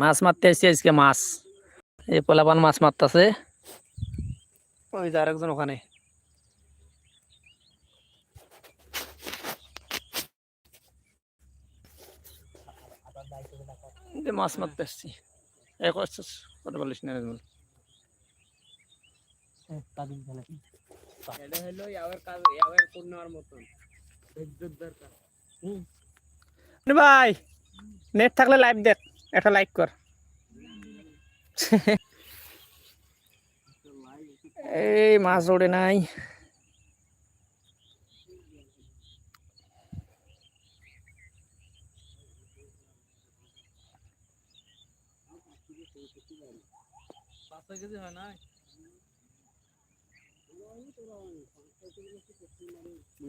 মাছ মারতে আসছি আজকে মাছ। এই পোলাপান মাছ মারতেছে। ওই যে আরেকজন ওখানে। মাছ মারতে আসছি এক কথা বলিস না নাজমুল এটা হলো ইয়াওয়ের কাজ ইয়াওয়ের পূর্ণার মতন। ধৈর্যের দরকার আরে ভাই নেট থাকলে লাইভ দেখ। একটা লাইক কর। এই মাছ ওড়ে নাই।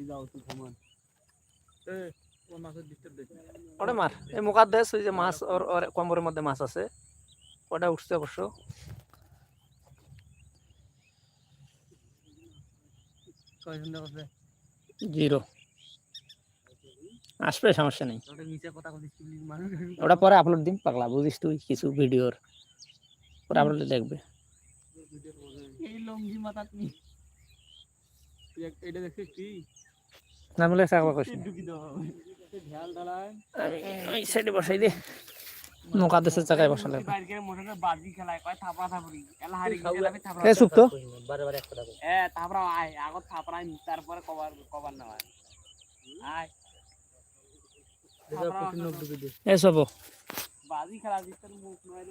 যাও তুই ঘুমান ওটা মার। এই মুকাদ্দেস ওই যে মাছ ওর ওর কম্বরের মধ্যে মাছ আছে। ওটা উঠছে অবশ্য। জিরো। আসবে সমস্যা নেই। ওটা পরে আপলোড দিন পাগলা বুঝিস তুই কিছু ভিডিওর। পরে আপলোড দেখবে। এই লঙ্গি মাথা তুমি। এটা দেখছিস কি? না বলে চাকবা কইস ওই সাইডে বসাই দে। মুকাদ্দেসের জায়গায় বসালে বাজি খেলায় কয় থাপড়া থাপড়ি। এলা হারি খেলাবি থাপড়া এ সুপ্ত এ থাপড়া আয় আগত থাপড়াই তারপরে কভার কভার না আয়। থাপড়া এ সব। বাজি খেলা মুখ নয়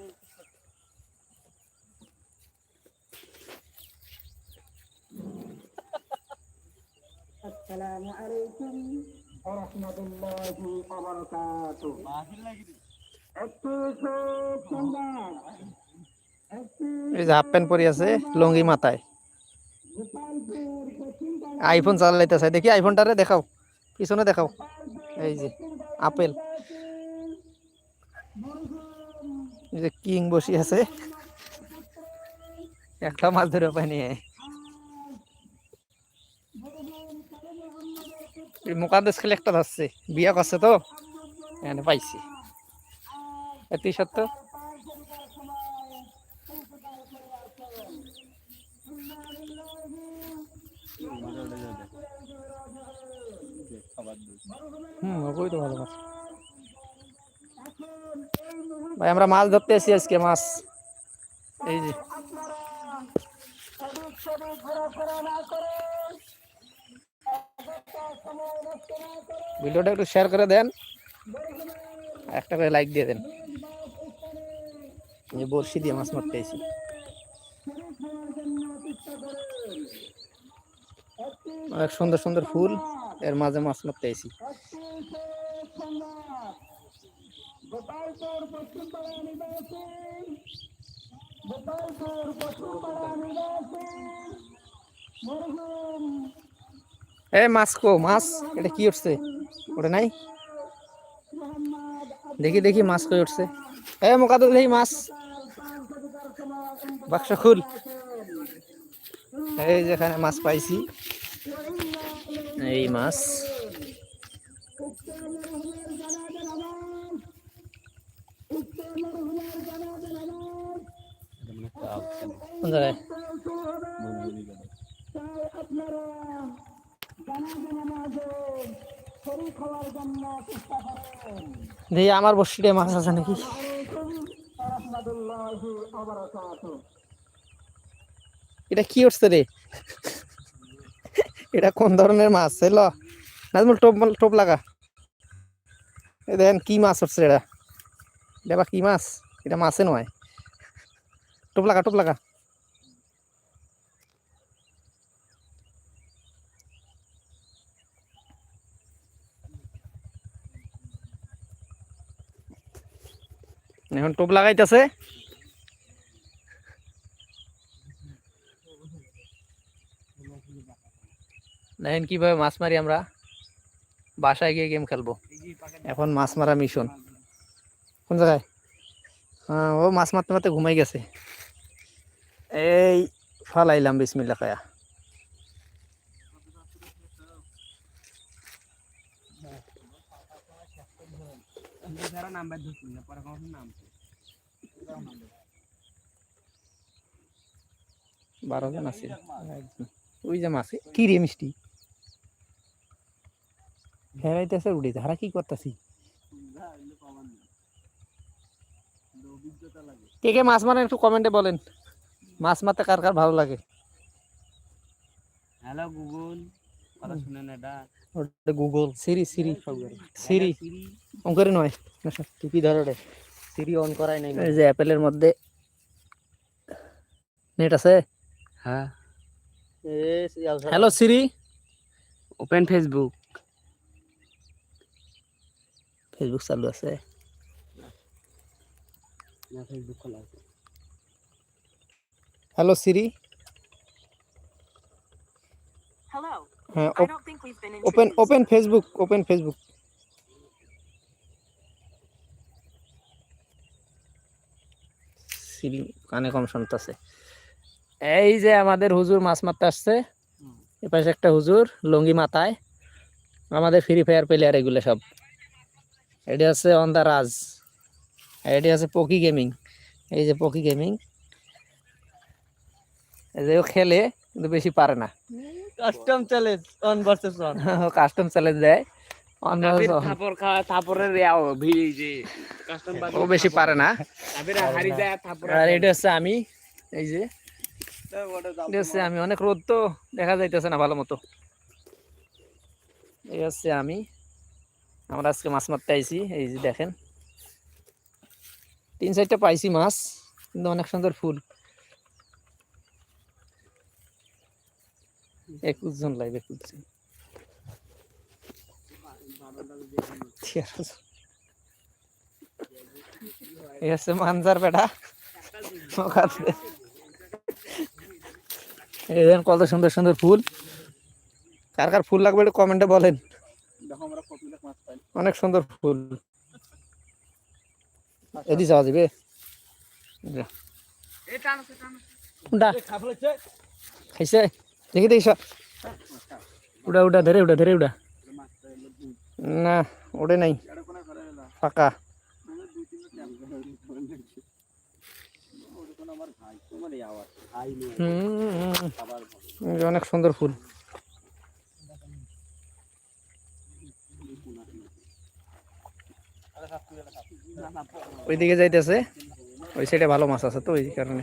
আলাইকুম। এই যে হাফ আছে, লঙ্গি মাথায়। আইফোন চালাইতেছে, দেখি আইফোনটারে দেখাও, পিছনে দেখাও। এই যে, আপেল। এই যে কিং বসি আছে। একটা মাছ ধরে পাইনি মুকাদ্দেস খেলে একটা ধরছে, বিয়া করছে তো, এখানে পাইছি। এটি সত্য? হুম ভাই, আমরা মাছ ধরতে এসেছি আজকে, মাছ। এই যে ভিডিওটা একটু শেয়ার করে দেন। একটা করে লাইক দিয়ে দেন। এই বড়শি দিয়ে মাছ মারতে এসেছি অনেক সুন্দর সুন্দর ফুল, এর মাঝে মাছ মারতে এসেছি এ মাছ কো মাছ। এটা কি উঠছে? ওটা নাই? দেখি দেখি মাছ কই উঠছে। এ মোকাতো দেখি মাছ। বাক্স খুল। এই যেখানে মাছ পাইছি। এই মাছ। কোন জায়গায় দেখি আমার বসিটে মাছ আছে নাকি? এটা কি উঠছে রে? এটা কোন ধরনের মাছ? এল নাজমুল, টোপ টোপ লাগা। দেখেন কি মাছ উঠছে এটা। এটা বা কি মাছ? এটা মাছে নয়। টোপ লাগা টোপ লাগা। এখন টোপ লাগাইতেছে। দেখেন কীভাবে মাছ মারি আমরা। বাসায় গিয়ে গেম খেলব। এখন মাছ মারা মিশন কোন জায়গায়? হ্যাঁ ও মাছ মারতে মারতে ঘুমাই গেছে। এই, ফালাইলাম বিসমিল্লা খায়া নাম্বার ধরছিল না পরে কখন নাম বারো জন আছে। ওই যে মাছ কি রে মিষ্টি? হেরাইতেছে উড়িতে হারা কি করতেছি? কে কে মাছ মারেন একটু কমেন্টে বলেন। মাছ মারতে কার কার ভালো লাগে? হ্যালো গুগল কথা শুনেন এটা। Google Siri Siri Siri on করে। নয়। টুপি ধরো রে সিরি অন করাই নাই। এই যে অ্যাপেলের মধ্যে নেট আছে? হ্যাঁ। Hello Siri open Facebook Facebook চালু আছে। না ফেসবুক খোলা আছে। Hello Siri Hello. হ্যাঁ open. Open Facebook open Facebook Siri কানে কম শুনতেছে। এই যে আমাদের হুজুর মাছ মারতে আসছে। এপাশে একটা হুজুর লঙ্গি মাথায়। আমাদের ফ্রি ফায়ার প্লেয়ার এগুলো সব। এটি আছে অন দ্য রাজ এটি আছে পকি গেমিং এই যে পকি গেমিং এই যে খেলে কিন্তু বেশি পারে না। Custom challenge one versus one custom challenge দেয় on versus on। থাপর খা থাপরের ইয়াও ভিড় যে। কাস্টম ও বেশি পারে না। হারি যায় থাপর আর এটা হচ্ছে আমি এই যে। এটা হচ্ছে আমি অনেক রোদ তো দেখা যাইতেছে না ভালো মতো। এই হচ্ছে আমি আমরা আজকে মাছ মারতে আইছি এই যে দেখেন। তিন চারটা পাইছি মাছ কিন্তু অনেক সুন্দর ফুল। একুশ জন লাইভ একুশ জন তেরো জন। এই হচ্ছে মানজার বেটা। এই দেখেন কত সুন্দর সুন্দর ফুল। কার কার ফুল লাগবে একটু কমেন্টে বলেন। অনেক সুন্দর ফুল। এদি যাওয়া যাবে। খাইছে? দেখি দেখি উডা উডা, ধরে উডা ধরে উডা। না, ওড়ে নাই। ফাঁকা। অনেক সুন্দর ফুল। ওইদিকে যাইতেছে। ওই সাইডে ভালো মাছ আছে তো, ওই কারণে।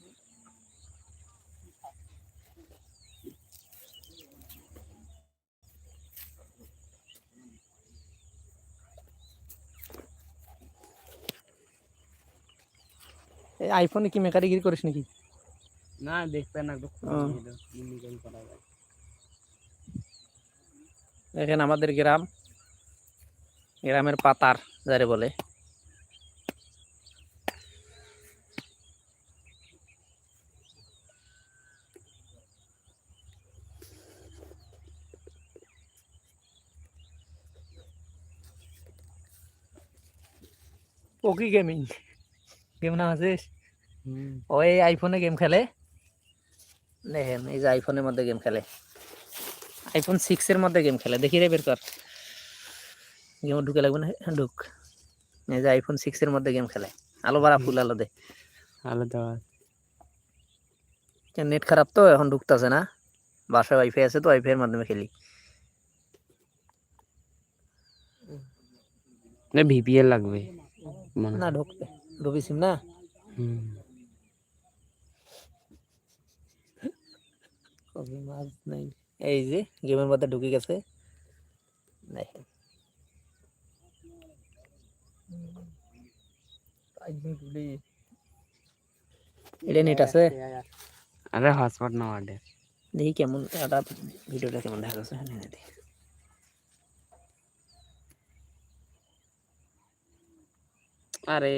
আইফোনে কি মেকারিগিরি করিস নাকি? না দেখতে না দেখেন আমাদের গ্রাম গ্রামের পাতার যারে বলে। পকি গেমিং গেম না আছিস হুম ওই আইফোনে গেম খেলে? দেখেন এই যে আইফোনের মধ্যে গেম খেলে। আইফোন সিক্স এর মধ্যে গেম খেলে। দেখি রে বের কর। গেম ঢুকে লাগবে না? হ্যাঁ, ঢুক। এই যে আইফোন সিক্স এর মধ্যে গেম খেলে। আলো বাড়া ফুল আলো দে। আলাদা নেট খারাপ তো এখন ঢুকতেছে না। বাসায় ওয়াইফাই আছে তো ওয়াইফাই এর মাধ্যমে খেলি। না ভিপিএল লাগবে। না ঢুকবে। রবি সিম না? হুম। কবি মাছ নাই এই যে গেমের মধ্যে ঢুকে গেছে। দেখেন। এটা নেট আছে? আরে হটস্পট না ওয়ার্ডে। দেখি কেমন একটা ভিডিওটা কেমন দেখা যাচ্ছে হ্যাঁ দেখি। আরে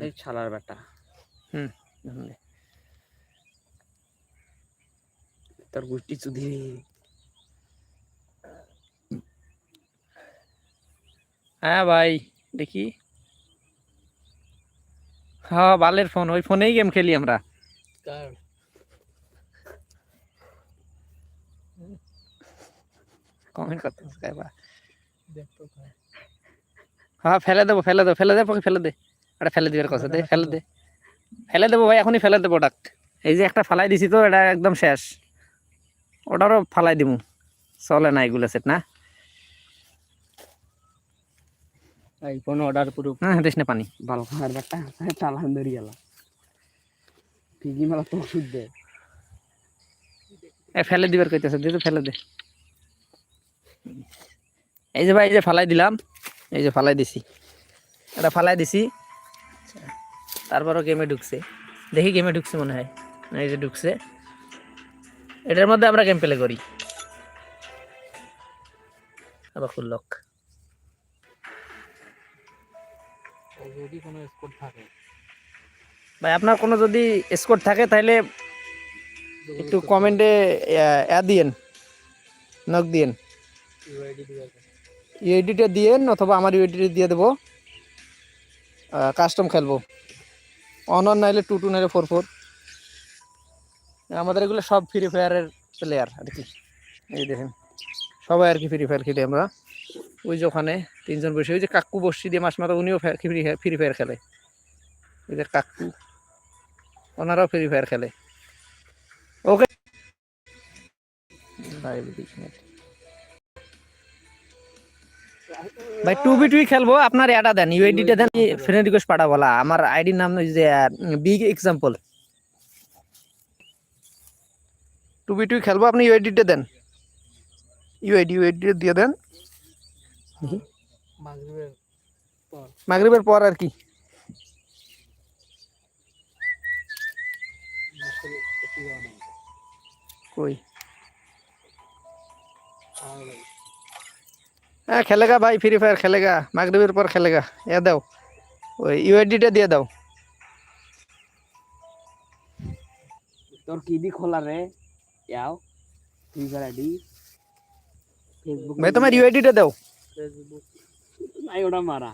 এই ছালার বেটা। হুম হুম, দে। তোর গুষ্টি চুদি। হ্যাঁ ভাই দেখি। হ্যাঁ বালের ফোন ওই ফোনেই গেম খেলি আমরা। কমেন্ট করতে হ্যাঁ ফেলে দেবো ফেলে দেবো ফেলে ফেলে দে। এটা ফেলে দিবার কথা দে ফেলে দে। ফেলে দেবো ভাই এখনই ফেলে দেবো ডাক। এই যে একটা ফালাই দিছি তো এটা একদম শেষ। ওটারও ফালাই দিব চলে না এগুলো সেট না? আইফোন অর্ডার পুরো হ্যাঁ না পানি। ভালো খাবার বাটা চালান ধরি গেল ঠিকই তো ওষুধ দে। এ ফেলে দিবার কইতেছে দে তো ফেলে দে। এই যে ভাই এই যে ফালাই দিলাম এই যে ফালাই দিছি। এটা ফালাই দিছি। তারপরও গেমে ঢুকছে। দেখি গেমে ঢুকছে মনে হয়। এই যে ঢুকছে। এটার মধ্যে আমরা গেম প্লে করি। আবার খুললক যদি কোনো স্কোর থাকে। ভাই আপনার কোনো যদি স্কোর থাকে তাহলে একটু কমেন্টে অ্যা দিয়েন। নক দিয়েন। ইউআইডিটা দিয়েন অথবা আমার ইউআইডিটা দিয়ে দেবো। কাস্টম খেলব। অন অন নাইলে টু টু নাইলে ফোর ফোর আমাদের এগুলো সব ফ্রি ফায়ারের প্লেয়ার আর কি। এই দেখেন, সবাই আর কি ফ্রি ফায়ার খেলি আমরা। ওই যে ওখানে তিনজন বসে, ওই যে কাকু বসি দিয়ে মাছ মারা, উনিও ফ্রি ফ্রি ফায়ার খেলে। ওই যে কাকু, ওনারাও ফ্রি ফায়ার খেলে। ওকে ভাই টু বি টুই খেলব। আপনার এটা দেন ইউআইডিটা দেন ফ্রেন্ড রিকোয়েস্ট পাঠাবো। আমার আইডির নাম যে বিগ এক্সাম্পল টু বি টুই খেলব আপনি ইউআইডিটা দেন। ইউআইডি ইউআইডি দিয়ে দেন। মাগরিবের মাগরিবের পর আর কি? কই হ্যাঁ খেলেগা ভাই ফ্রি ফায়ার খেলেগা মাগরিবের পর খেলেগা এ দাও। ওই ইউআইডিটা দিয়ে দাও। তোর কি দি খোলা রে ইয়াও ফ্রি ফায়ার আইডি ফেসবুক ভাই তোমার ইউআইডিটা দাও ফেসবুক নাই ওটা মারা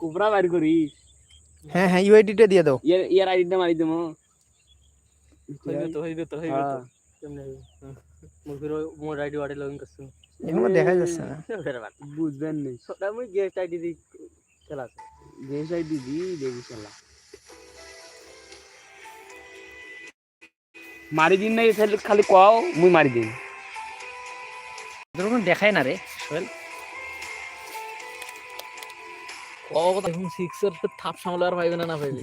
কুবরা বাইর করিস হ্যাঁ হ্যাঁ ইউআইডিটা দিয়ে দাও ইয়ার ইয়ার আইডিটা মারি দেবো হইবে তো হইবে তো হইবে তো কেমনে হইবে মোর ফিরো মোর আইডি ওয়াডি লগইন করছুন এগুলো দেখা যাচ্ছে না ফের বাত বুঝবেন নেই সদা মুই গেস্ট আইডি দি খেলা আছে দেশ আইডি দি দেবি শালা মারি দিন নাই তাহলে খালি কও মুই মারি দিন এদের কোনো দেখায় না রে সোহেল। এখন সিক্সের থাপ সামলার পাইবে না না পাইবে।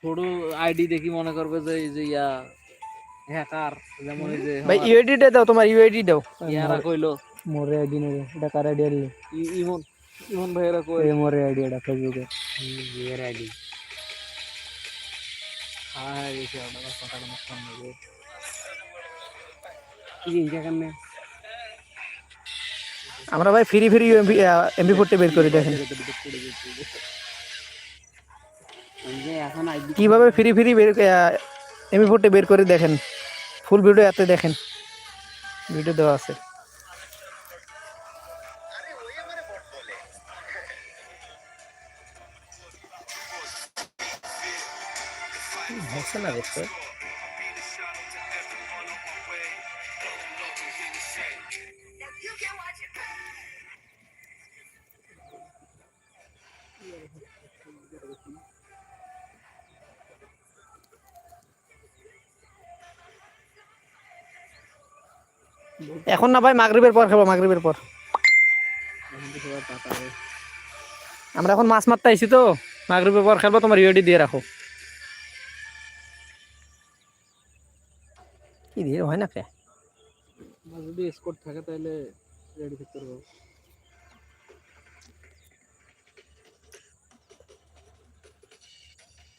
ছোট আইডি দেখি মনে করবে যে এই যে ইয়া হ্যাকার যেমন এই যে ভাই ইউআইডিটা দাও তোমার ইউআইডি দাও। ইয়ারা কইলো। মোরে আইডি নেবে এটা কার আইডি আনলি? ই- ইমন ইমন ভাইরা কই এই মোরে আইডি এটা ফেসবুকে আইডি আমরা কথা কি ভাই free free MB MB forty বের করে দেখেন। কীভাবে ফ্রি ফ্রি বের এমবি ফোরটি বের করে দেখেন। ফুল ভিডিও এতে দেখেন। ভিডিও দেওয়া আছে। হচ্ছে না এখন না ভাই, মাগরিবের পর খাব, মাগরিবের পর। আমরা এখন মাছ মারতে আইছি তো, মাগরিবের পর খেলব তোমার ইউডি দিয়ে রাখো। কি দিয়ে হয় না কে যদি স্কোর থাকে তাহলে রেডি করতে পারব